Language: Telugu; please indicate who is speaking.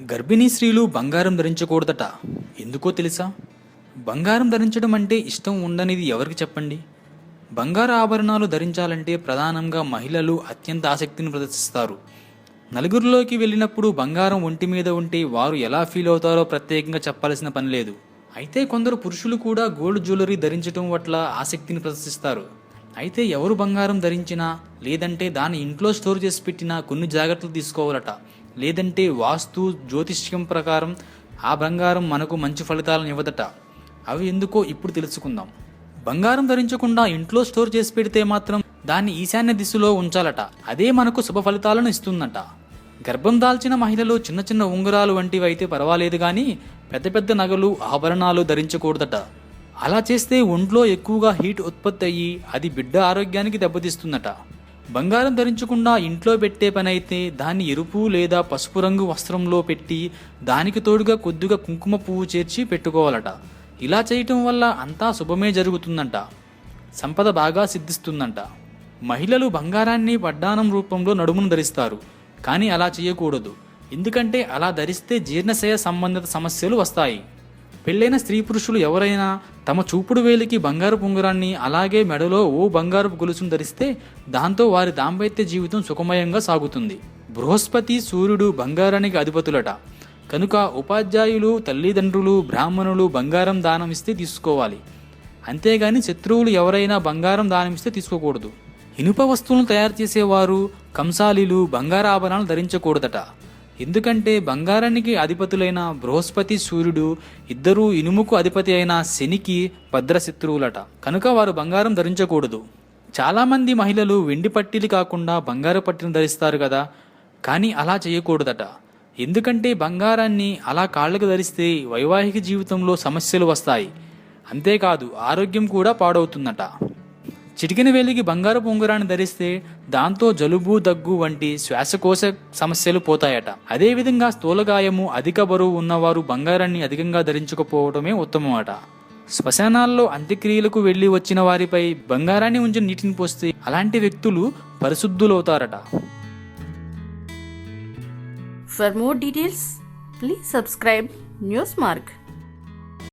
Speaker 1: గర్భిణీ స్త్రీలు బంగారం ధరించకూడదట. ఎందుకో తెలుసా? బంగారం ధరించడం అంటే ఇష్టం ఉండనిది ఎవరికి చెప్పండి? బంగారు ఆభరణాలు ధరించాలంటే ప్రధానంగా మహిళలు అత్యంత ఆసక్తిని ప్రదర్శిస్తారు. నలుగురిలోకి వెళ్ళినప్పుడు బంగారం ఒంటి మీద ఉంటే వారు ఎలా ఫీల్ అవుతారో ప్రత్యేకంగా చెప్పాల్సిన పని లేదు. అయితే కొందరు పురుషులు కూడా గోల్డ్ జ్యువెలరీ ధరించడం పట్ల ఆసక్తిని ప్రదర్శిస్తారు. అయితే ఎవరు బంగారం ధరించినా లేదంటే దాన్ని ఇంట్లో స్టోర్ చేసి పెట్టినా కొన్ని జాగ్రత్తలు తీసుకోవాలట. లేదంటే వాస్తు జ్యోతిష్యం ప్రకారం ఆ బంగారం మనకు మంచి ఫలితాలను ఇవ్వదట. అవి ఎందుకో ఇప్పుడు తెలుసుకుందాం. బంగారం ధరించకుండా ఇంట్లో స్టోర్ చేసి పెడితే మాత్రం దాన్ని ఈశాన్య దిశలో ఉంచాలట. అదే మనకు శుభ ఫలితాలను ఇస్తుందట. గర్భం దాల్చిన మహిళలు చిన్న చిన్న ఉంగరాలు వంటివి అయితే పర్వాలేదు కానీ పెద్ద పెద్ద నగలు ఆభరణాలు ధరించకూడదట. అలా చేస్తే ఒంట్లో ఎక్కువగా హీట్ ఉత్పత్తి అయ్యి అది బిడ్డ ఆరోగ్యానికి దెబ్బతీస్తుందట. బంగారం ధరించకుండా ఇంట్లో పెట్టే పని అయితే దాన్ని ఎరుపు లేదా పసుపు రంగు వస్త్రంలో పెట్టి దానికి తోడుగా కొద్దిగా కుంకుమ పువ్వు చేర్చి పెట్టుకోవాలట. ఇలా చేయటం వల్ల అంతా శుభమే జరుగుతుందంట. సంపద బాగా సిద్ధిస్తుందంట. మహిళలు బంగారాన్ని వడ్డానం రూపంలో నడుమును ధరిస్తారు. కానీ అలా చేయకూడదు. ఎందుకంటే అలా ధరిస్తే జీర్ణశయ సంబంధిత సమస్యలు వస్తాయి. పెళ్ళైన స్త్రీ పురుషులు ఎవరైనా తమ చూపుడు వేలికి బంగారు ఉంగరాన్ని అలాగే మెడలో ఓ బంగారపు గొలుసును ధరిస్తే దాంతో వారి దాంపత్య జీవితం సుఖమయంగా సాగుతుంది. బృహస్పతి సూర్యుడు బంగారానికి అధిపతులట. కనుక ఉపాధ్యాయులు తల్లిదండ్రులు బ్రాహ్మణులు బంగారం దానం ఇస్తే తీసుకోవాలి. అంతేగాని శత్రువులు ఎవరైనా బంగారం దానమిస్తే తీసుకోకూడదు. ఇనుప వస్తువులను తయారు చేసేవారు కంసాలీలు బంగారాభరణాలు ధరించకూడదట. ఎందుకంటే బంగారానికి అధిపతులైన బృహస్పతి సూర్యుడు ఇద్దరూ ఇనుముకు అధిపతి అయిన శనికి భద్రశత్రువులట. కనుక వారు బంగారం ధరించకూడదు. చాలామంది మహిళలు వెండి పట్టీలు కాకుండా బంగారు పట్టిని ధరిస్తారు కదా. కానీ అలా చేయకూడదట. ఎందుకంటే బంగారాన్ని అలా కాళ్ళకు ధరిస్తే వైవాహిక జీవితంలో సమస్యలు వస్తాయి. అంతేకాదు ఆరోగ్యం కూడా పాడవుతుందట. చిటికిన వేలికి బంగారపు ఉంగరాన్ని ధరిస్తే దాంతో జలుబు దగ్గు వంటి శ్వాసకోశ సమస్యలు పోతాయట. అదేవిధంగా స్థూలగాయము అధిక బరువు ఉన్నవారు బంగారాన్ని అధికంగా ధరించకపోవడమే ఉత్తమం అట శ్మశానాల్లో అంత్యక్రియలకు వెళ్ళి వచ్చిన వారిపై బంగారాన్ని ఉంచి నీటిని పోస్తే అలాంటి వ్యక్తులు పరిశుద్ధులవుతారట.
Speaker 2: For more details please subscribe news mark